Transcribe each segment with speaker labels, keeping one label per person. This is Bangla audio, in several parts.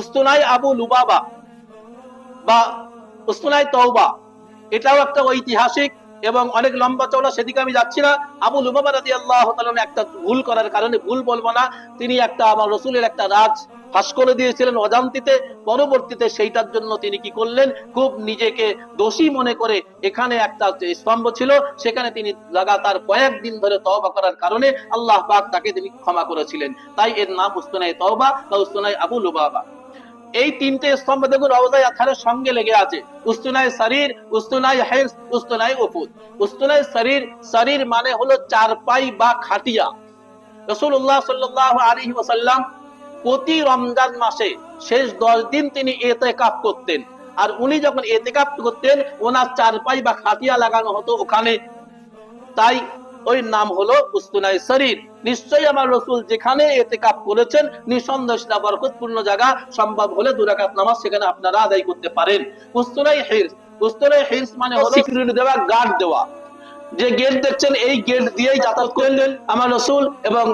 Speaker 1: উস্তুনাই আবু লুবাবা বা উস্তুনাই তওবা। এটাও একটা ঐতিহাসিক এবং অনেক লম্বা চওড়া, সেদিকে আমি যাচ্ছি না। আবু লুবাবা রাদি আল্লাহ একটা ভুল করার কারণে ভুল বলব না। তিনি একটা আমার রসুলের একটা রাজ ফাঁস করে দিয়েছিলেন অজান্তিতে, পরবর্তীতে সেইটার জন্য তিনি কি করলেন? খুব নিজেকে দোষী মনে করে এখানে একটা স্তম্ভ ছিল, সেখানে তিনি লাগাতার কয়েকদিন ধরে তওবা করার কারণে আল্লাহ পাক তাকে তিনি ক্ষমা করেছিলেন। তাই এর নাম উস্তুনাই তওবা বা উস্তুনাই আবু লুবাবা। এই তিনটে স্তম্ভ দেখুন রওজায় আথারের সঙ্গে লেগে আছে। উস্তুনাই শরীর উস্তুনাই হেস উস্তুনাই উফুদ উস্তুনাই শরীর শরীর মানে হলো চারপাই বা খাটিয়া। রসুল্লাহ সাল্লাহ আলী ওসাল্লাম প্রতি রমজান মাসে শেষ দশ দিন তিনি এতে কাপ করতেন। আর উনি যখন এতে কাপ করতেন, ওনার চারপাই বা খাটিয়া লাগানো হতো ওখানে। তাই ওই নাম হলো উস্তুনাই শরীর নিশ্চয়ই আমার রসুল যেখানে এতে কাপ করেছেন নিঃসন্দেহ সেটা বরকতপূর্ণ জায়গা সম্ভব হলে দুরাকাত নামাজ সেখানে আপনারা আদায় করতে পারেন। উস্তুনাই হিরস। উস্তুনাই হিরস মানে হলো সিকিউরিটি দেওয়া গার্ড দেওয়া। যে গেট দেখছেন এই গেট দিয়েই যাতায়াত করলেন আমার রসুল এবং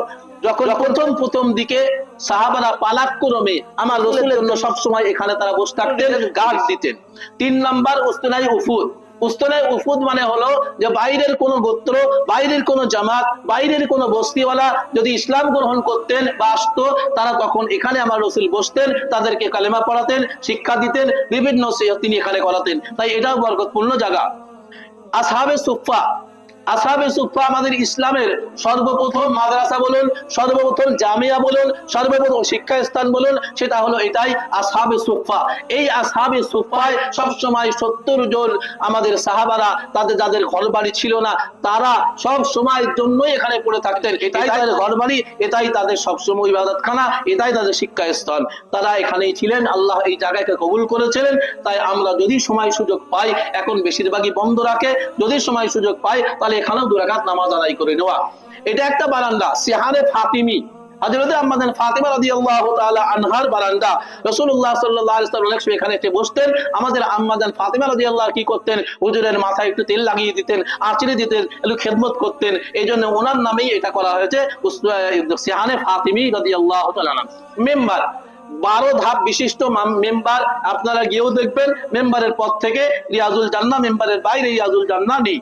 Speaker 1: যখন প্রথম প্রথম দিকে সাহাবারা পালাক্রমে আমার রসুলের জন্য সবসময় এখানে তারা বসে থাকতেন গার্ড দিতেন। তিন নাম্বার উস্তুনাই উফুদ উস্তনায় উফুদ মানে হলো যে বাইরের কোন গোত্র, বাইরের কোন জামাত, বাইরের কোনো বস্তিওয়ালা যদি ইসলাম গ্রহণ করতেন বা আসতো, তারা তখন এখানে আমার রসুল বসতেন, তাদেরকে কালেমা পড়াতেন, শিক্ষা দিতেন, বিভিন্ন তিনি এখানে করাতেন। তাই এটাও বরকতপূর্ণ জায়গা। আসহাবে সুফা আসহাবে সুফা আমাদের ইসলামের সর্বপ্রথম মাদ্রাসা বলুন সর্বপ্রথম জামিয়া বলুন সর্বপ্রথম শিক্ষা স্থান বলুন সেটা হলো এটাই আসহাবে সুফা এই আসহাবে সুফায় সবসময় সত্তর জন আমাদের সাহাবারা তাদের যাদের ঘর বাড়ি ছিল না তারা সব সময়ের জন্যই এখানে পড়ে থাকতেন। এটাই তাদের ঘর বাড়ি এটাই তাদের সবসময় ইবাদতখানা এটাই তাদের শিক্ষা স্থান তারা এখানেই ছিলেন আল্লাহ এই জায়গাকে কবুল করেছিলেন তাই আমরা যদি সময় সুযোগ পাই এখন বেশিরভাগই বন্ধ রাখে যদি সময় সুযোগ পাই তাহলে এখানেও দুরাকাত নামাজ আদায় করে নেওয়া। এটা একটা বারান্দা, সিহারে ফাতিমি। সিহানে ফাতিমি বারো ধাপ বিশিষ্ট মেম্বার, আপনারা গিয়েও দেখবেন, মেম্বারের পর থেকে রিয়াজুল জান্না মেম্বারের বাইরে রিয়াজুল জান্না নেই।